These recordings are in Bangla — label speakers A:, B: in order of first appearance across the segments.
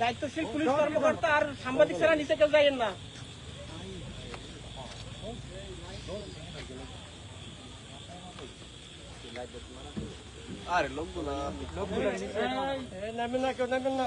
A: দায়িত্বশীল পুলিশ কর্মকর্তা আর সাংবাদিক ছাড়া নিচে কেউ যাইয়েন না। এই, নামেন না কেউ নামেন না।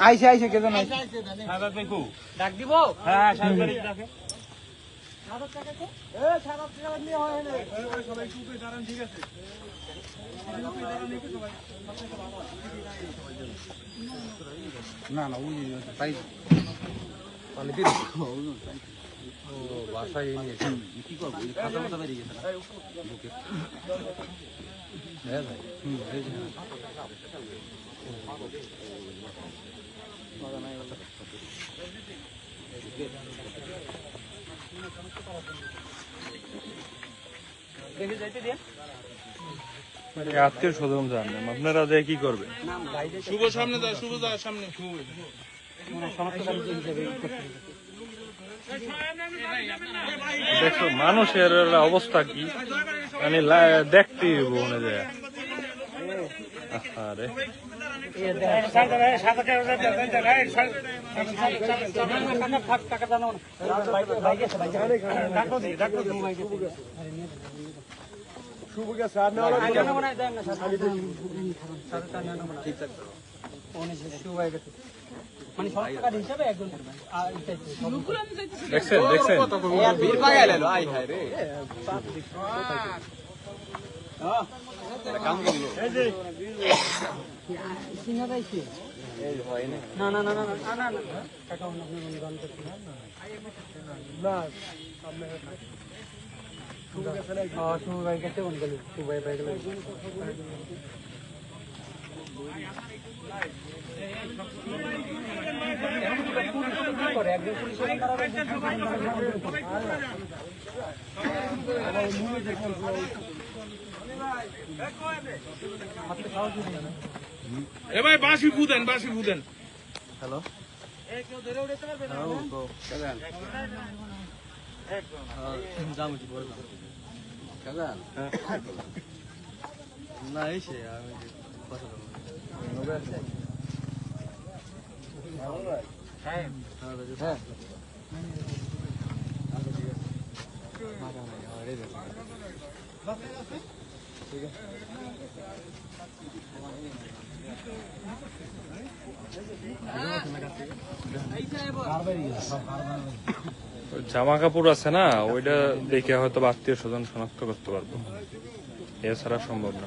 B: আইসে
C: সাদাত ভাই কো?
A: ডাক দিব?
C: হ্যাঁ।
B: না। না ওই তাই। বাসায় নিয়ে কি করব? খাতা মাথা বেরিয়ে গেছে যে
A: দেখে
C: আত্মীয় স্বজন জানেন আপনারা যে কি করবে
D: শুভ সামনে দাও শুভ দাও সামনে।
C: দেখছ মানুষের অবস্থা কি? মানে দেখতে মনে যায় আরে
A: মানে হিসাবে একজন আর
C: দেখছেন দেখছেন?
A: না না না না না না না টাকা অন্য অনুদান করতে না শুভ ভাই গেল শুভ ভাই ভাই
D: এ ভাই বাসি ফুদেন বাসি ফুদেন
B: কাজান না এসে আমি কথা বলব হ্যাঁ
C: জামা কাপড় আছে না, ওইটা দেখে হয়তো আত্মীয় স্বজন শনাক্ত করতে পারব। এছাড়া সম্ভব না।